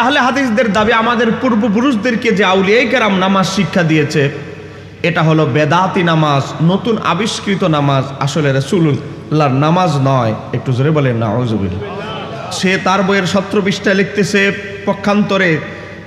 আহলে হাদিসদের দাবি আমাদের পূর্বপুরুষদেরকে যে আউলিয়াই কেরাম নামাজ শিক্ষা দিয়েছে, এটা হলো বেদাতি নামাজ, নতুন আবিষ্কৃত নামাজ, আসলে রসুল্লাহর নামাজ নয়। একটু জোরে বলেন না সে তার বইয়ের সত্র পৃষ্ঠায় লিখতেছে, পক্ষান্তরে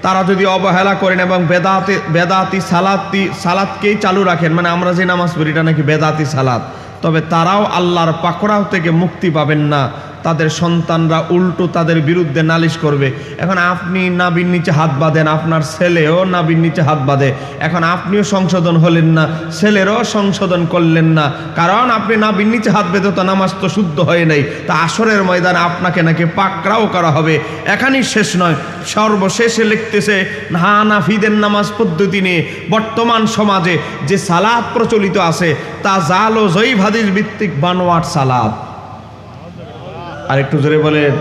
তারা যদি অবহেলা করেন এবং বেদাতে, বেদাতি সালাতি সালাদকেই চালু রাখেন মানে আমরা যে নামাজ পড়ি, এটা নাকি বেদাতি সালাত, তবে তারাও আল্লাহর পাকড়াও থেকে মুক্তি পাবেন না। তাদের সন্তানরা উল্টো তাদের বিরুদ্ধে নালিশ করবে। এখন আপনি নাবির নিচে হাত বাঁধেন, আপনার ছেলেও নাবির নিচে হাত বাঁধে। এখন আপনিও সংশোধন হলেন না, ছেলেরও সংশোধন করলেন না। কারণ আপনি নাবির নিচে হাত বেঁধে তো নামাজ তো শুদ্ধ হয় নাই। তা আসরের ময়দানে আপনাকে নাকি পাকড়াও করা হবে। এখানেই শেষ নয়, সর্বশেষে লিখতেছে হানাফিদের নামাজ পদ্ধতি নিয়ে বর্তমান সমাজে যে সালাদ প্রচলিত আছে, তা জাল ও জয়ীব হাদিস ভিত্তিক বানোয়াট সালাদ। আর একটু জোরে বলেন।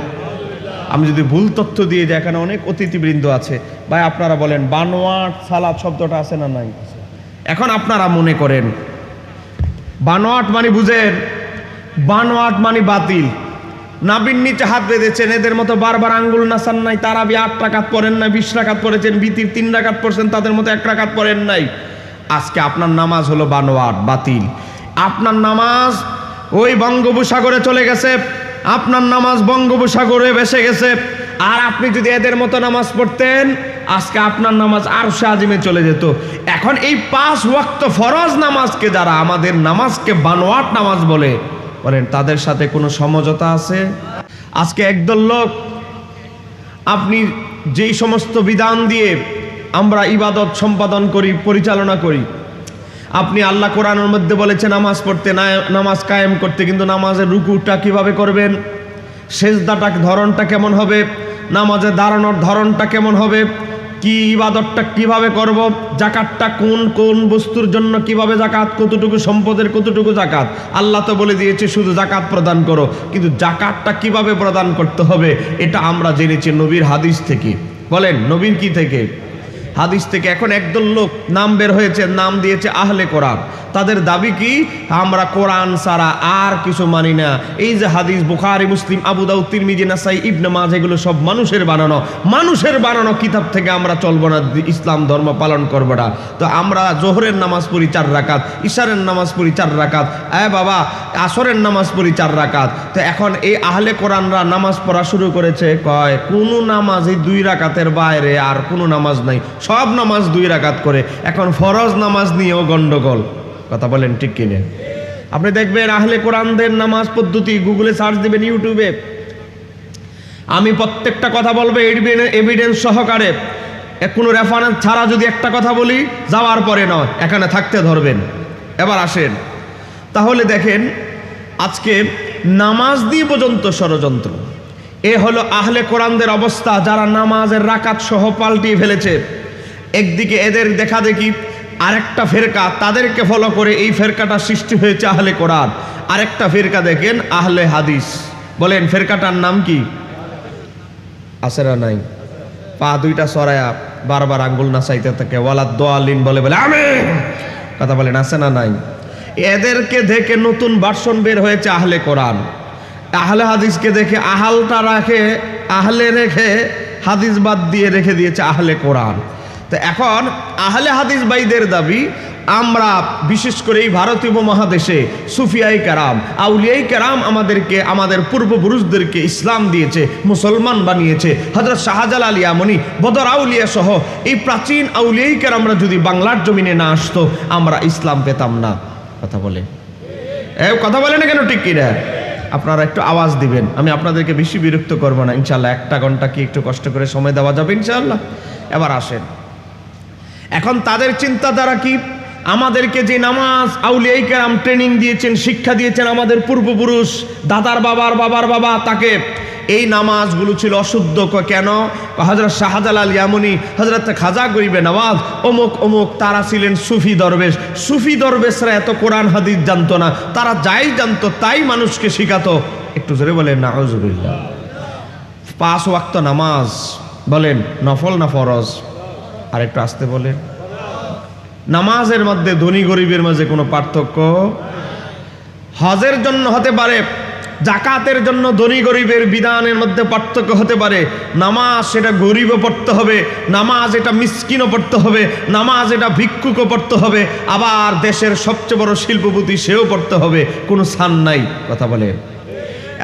আমি যদি ভুল তথ্য দিয়ে যাই, এখানে অনেক অতিথিবৃন্দ আছে। ভাই, আপনারা বলেন, বানোয়াট সালাদ শব্দটা আছে না নাই? এখন আপনারা মনে করেন। বানোয়াট মানে বুঝেন, বানোয়াট মানে বাতিল। নাবির নিচে হাত বেঁধেছেন, এদের মতো বারবার আঙ্গুল নাসান নাই তারা বি আট টাকাত পড়েন নাই, বিশ টাকাত পড়েছেন, বিতির তিন টাকাত পড়ছেন, তাদের মতো এক টাকাত পড়েন নাই। আজকে আপনার নামাজ হলো বানোয়াট, বাতিল। আপনার নামাজ ওই বঙ্গোপসাগরে চলে গেছে। আপনার নামাজ বঙ্গোপসাগরে ভেসে গেছে। আর আপনি যদি এদের মতো নামাজ পড়তেন, আজকে আপনার নামাজ আর আজিমে চলে যেত। এখন এই পাঁচ ওয়াক্ত ফরজ নামাজকে যারা আমাদের নামাজকে বানোয়াট নামাজ বলে, বলেন, তাদের সাথে কোনো সমঝোতা আছে? আজকে একদল লোক, আপনি যেই সমস্ত বিধান দিয়ে আমরা ইবাদত সম্পাদন করি, পরিচালনা করি আপনি আল্লাহ কোরআনের মধ্যে বলেছেন নামাজ পড়তে নামাজ কায়েম করতে, কিন্তু নামাজের রুকুটা কীভাবে করবেন? সেজদাটা, ধরনটা কেমন হবে? নামাজে দাঁড়ানোর ধরনটা কেমন হবে? কি ইবাদতটা কীভাবে করব? জাকাতটা কোন কোন বস্তুর জন্য কীভাবে জাকাত? কতটুকু সম্পদের, কতটুকু জাকাত? আল্লাহ তো বলে দিয়েছে, শুধু জাকাত প্রদান করো। কিন্তু জাকাতটা কীভাবে প্রদান করতে হবে? এটা আমরা জেনেছি নবীর হাদিস থেকে। বলেন, নবীর কি থেকে? হাদিস থেকে এখন একদল লোক নাম বের হয়েছে, নাম দিয়েছে আহলে কোরআন। তাদের দাবি কি? আমরা কোরআন সারা আর কিছু মানি না। এই যে হাদিস, বুখারি, মুসলিম, আবু দাউদ, তিরমিজি, নাসাই, ইবনে মাজ এগুলো সব মানুষের বানানো। মানুষের বানানো কিতাব থেকে আমরা চলবো না, ইসলাম ধর্ম পালন করব না। তো আমরা জোহরের নামাজ পড়ি চার রাকাত, ইশারের নামাজ পড়ি চার রাকাত, এ বাবা, আসরের নামাজ পড়ি চার রাকাত। তো এখন এই আহলে কোরআনরা নামাজ পড়া শুরু করেছে, কয়, কোনো নামাজ এই দুই রাকাতের বাইরে আর কোনো নামাজ নাই। সব নামাজ দুই রাকাত করে। এখন ফরজ নামাজ নিয়েও গন্ডগোল। কথা বলেন ঠিক কিনে? আপনি দেখবেন আহলে কোরআনদের নামাজ পদ্ধতি গুগলে সার্চ দিবেন ইউটিউবে। আমি প্রত্যেকটা কথা বলব এভিডেন্স সহকারে। কোনো রেফারেন্স ছাড়া যদি একটা কথা বলি, যাওয়ার পরে নয়, এখানে থাকতে ধরবেন। এবার আসেন। তাহলে দেখেন, আজকে নামাজ দিয়ে পর্যন্ত ষড়যন্ত্র। এ হলো আহলে কোরআনদের অবস্থা, যারা নামাজের রাকাত সহ পাল্টিয়ে ফেলেছে। একদিকে এদের দেখা দেখি, আরেকটা ফেরকা তাদেরকে ফলো করে এই ফেরকাটা সৃষ্টি হয়েছে আহলে কোরআন। আরেকটা ফেরকা দেখেন আহলে হাদিস। বলেন, ফেরকাটার নাম কি? না নাই? পা দুইটা সরায়া বারবার আঙ্গুল না নাচাইতে থাকে। ওয়ালা দোয়ালিন বলে বলে আমি কথা বলেন, আছে না নাই? এদেরকে দেখে নতুন ভার্সন বের হয়েছে আহলে কোরআন। আহলে হাদিসকে দেখে আহালটা রাখে, আহলে রেখে হাদিস বাদ দিয়ে রেখে দিয়েছে আহলে কোরআন। তো এখন আহলে হাদিস বাইদের দাবি, আমরা বিশেষ করে এই ভারতীয় উপমহাদেশে সুফিয়াই কারাম, আউলিয়াই কারাম আমাদেরকে, আমাদের পূর্বপুরুষদেরকে ইসলাম দিয়েছে, মুসলমান বানিয়েছে। হজরত শাহজাল আলিয়ামণি বদর আউলিয়া সহ এই প্রাচীন আউলিয়াই কারামরা যদি বাংলার জমিনে না আসতো, আমরা ইসলাম পেতাম না। কথা বলে। এ, কথা বলে না কেন ঠিক কিনা? আপনারা একটু আওয়াজ দিবেন। আমি আপনাদেরকে বেশি বিরক্ত করব না। ইনশাল্লাহ একটা ঘণ্টা কি একটু কষ্ট করে সময় দেওয়া যাবে ইনশাল্লাহ এবার আসেন। এখন তাদের চিন্তাধারা কি? আমাদেরকে যে নামাজ আউলিয়াই কেরাম ট্রেনিং দিয়েছেন, শিক্ষা দিয়েছেন আমাদের পূর্বপুরুষ, দাদার বাবার বাবার বাবা, তাকে এই নামাজগুলো ছিল অশুদ্ধ কেন? হজরত শাহজালাল ইয়ামুনি হজরত খাজা গরিবে নওয়াজ, অমুক অমুক তারা ছিলেন সুফি দরবেশ। সুফি দরবেশরা এত কোরআন হাদিস জানতো না, তারা যাই জানতো তাই মানুষকে শিখাতো। একটু জোরে বলেন না পাঁচ ওয়াক্ত নামাজ, বলেন, নফল না ফরজ? আর একটু আসতে বলেন। নামাজের মধ্যে ধনী গরিবের মাঝে কোনো পার্থক্য? হজের জন্য হতে পারে, জাকাতের জন্য ধনী গরিবের বিধানের মধ্যে পার্থক্য হতে পারে। নামাজ সেটা গরিবও পড়তে হবে, নামাজ এটা মিসকিনও পড়তে হবে, নামাজ এটা ভিক্ষুকও পড়তে হবে। আবার দেশের সবচেয়ে বড় শিল্পপতি সেও পড়তে হবে, কোনো স্থান নাই, কথা বলেন।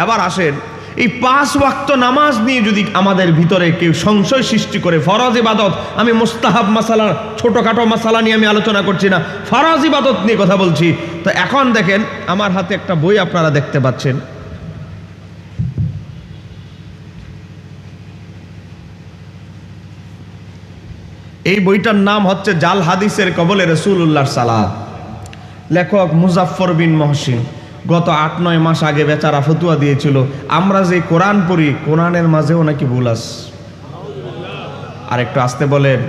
এবার আসেন এই পাঁচ ওয়াক্ত নামাজ নিয়ে যদি আমাদের ভিতরে কেউ সংশয় সৃষ্টি করে, ফরজ ইবাদত, আমি মোস্তাহাব মাসালা ছোটোখাটো মাসালা নিয়ে আমি আলোচনা করছি না, ফরজ ইবাদত নিয়ে কথা বলছি। তো এখন দেখেন, আমার হাতে একটা বই আপনারা দেখতে পাচ্ছেন। এই বইটার নাম হচ্ছে জাল হাদিসের কবলে রসুল্লাহ সালাদ লেখক মুজাফর বিন মহসিন। গত আট, নয় মাস আগে বেচারা ফতুয়া দিয়েছিল। আমরা যে কোরআন পড়ি, কোরআনের মাঝেও নাকি ভুল আস আর একটু আসতে বলেন।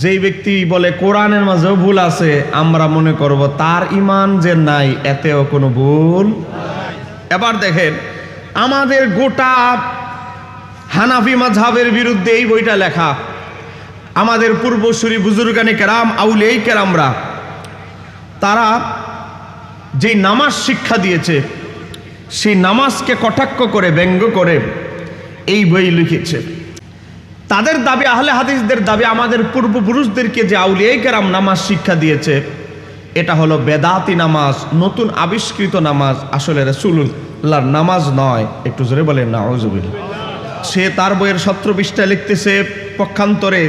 যেই ব্যক্তি বলে, কোরআনের মাঝেও ভুল আছে আমরা মনে করব, তার ইমান যে নাই, এতেও কোনো ভুল এবার দেখেন, আমাদের গোটা হানাফি মাঝহাবের বিরুদ্ধে এই বইটা লেখা। আমাদের পূর্বসূরি বুজুর্গানে কেরাম আউলেই কেরামরা, তারা যে নামাজ শিক্ষা দিয়েছে, সেই নামাজকে কটাক্ষ করে, ব্যঙ্গ করে এই বই লিখেছে। তাদের দাবি, আহলে হাদিসদের দাবি, আমাদের পূর্বপুরুষদেরকে যে আউলিয়াই কেরাম নামাজ শিক্ষা দিয়েছে, এটা হলো বেদাতি নামাজ, নতুন আবিষ্কৃত নামাজ, আসলে রসুল্লাহর নামাজ নয়। একটু জোরে বলেন না সে তার বইয়ের সত্র লিখতেছে, পক্ষান্তরে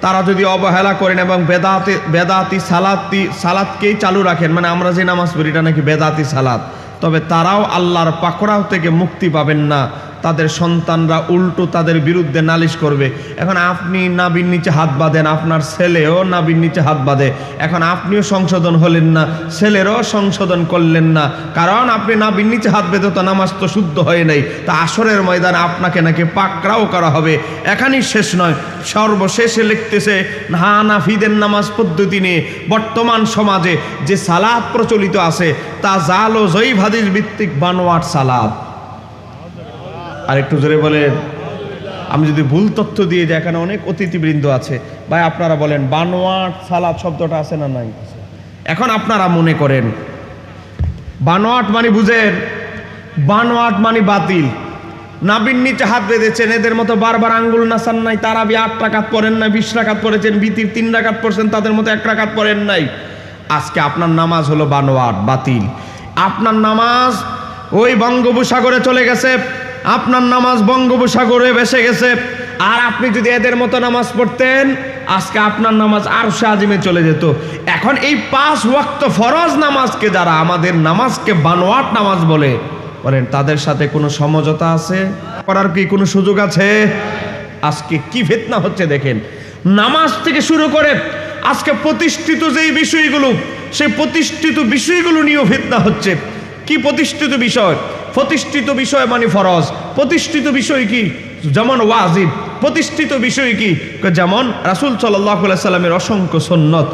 তারা যদি অবহেলা করেন এবং বেদাতে, বেদাতি সালাতি সালাদকেই চালু রাখেন মানে আমরা যে নামাজ পড়ি, এটা নাকি বেদাতি সালাত। তবে তারাও আল্লাহর পাকড়াও থেকে মুক্তি পাবেন না। তাদের সন্তানরা উল্টো তাদের বিরুদ্ধে নালিশ করবে। এখন আপনি নাবির নিচে হাত বাঁধেন, আপনার ছেলেও নাবির নিচে হাত বাঁধে। এখন আপনিও সংশোধন হলেন না, ছেলেরও সংশোধন করলেন না। কারণ আপনি নাবির নিচে হাত বেঁধে তো নামাজ তো শুদ্ধ হয় নাই। তা আসরের ময়দানে আপনাকে নাকি পাকড়াও করা হবে। এখানেই শেষ নয়, সর্বশেষে লিখতেছে হানাফিদের নামাজ পদ্ধতি নিয়ে বর্তমান সমাজে যে সালাদ প্রচলিত আছে, তা জাল ও জয়ীব হাদিস ভিত্তিক বানোয়াট সালাদ আর একটু জোরে বলেন আমি যদি ভুল তথ্য দিয়ে যাই, এখানে অনেক অতিথিবৃন্দ আছে। ভাই, আপনারা বলেন, বানোয়াট সালাদ শব্দটা আছে না নাই? এখন আপনারা মনে করেন, বানোয়াট মানে বুঝেন, বানোয়াট মানে বাতিল। নাবির নিচে হাত বেঁধেছেন, এদের মতো বারবার আঙ্গুল নাসান নাই তারা বি আট টাকাত পড়েন নাই, বিশ টাকাত পড়েছেন, বিতির তিন টাকাত পড়ছেন, তাদের মতো এক টাকাত পড়েন নাই। আজকে আপনার নামাজ হলো বানোয়াট, বাতিল। আপনার নামাজ ওই বঙ্গোপসাগরে চলে গেছে আপনার নামাজ বঙ্গোপসাগরে ভেসে গেছে। আর আপনি যদি এদের মতো নামাজ পড়তেন, আজকে আপনার নামাজ আর সাজিমে চলে যেত। এখন এই পাঁচ ওয়াক্ত ফরজ নামাজকে যারা আমাদের নামাজকে বানোয়াট নামাজ বলে, বলেন, তাদের সাথে কোনো সমঝোতা আছে? করার কি কোনো সুযোগ আছে? আজকে কি ফেতনা হচ্ছে দেখেন। নামাজ থেকে শুরু করে আজকে প্রতিষ্ঠিত যেই বিষয়গুলো, সেই প্রতিষ্ঠিত বিষয়গুলো নিয়েও ফেতনা হচ্ছে। কি প্রতিষ্ঠিত বিষয়? প্রতিষ্ঠিত বিষয় মানে ফরজ। প্রতিষ্ঠিত বিষয় কি? যেমন ওয়াজিব। প্রতিষ্ঠিত বিষয় কি? যেমন রাসুল সাল্লাহ সাল্লামের অসংখ্য সন্ন্যত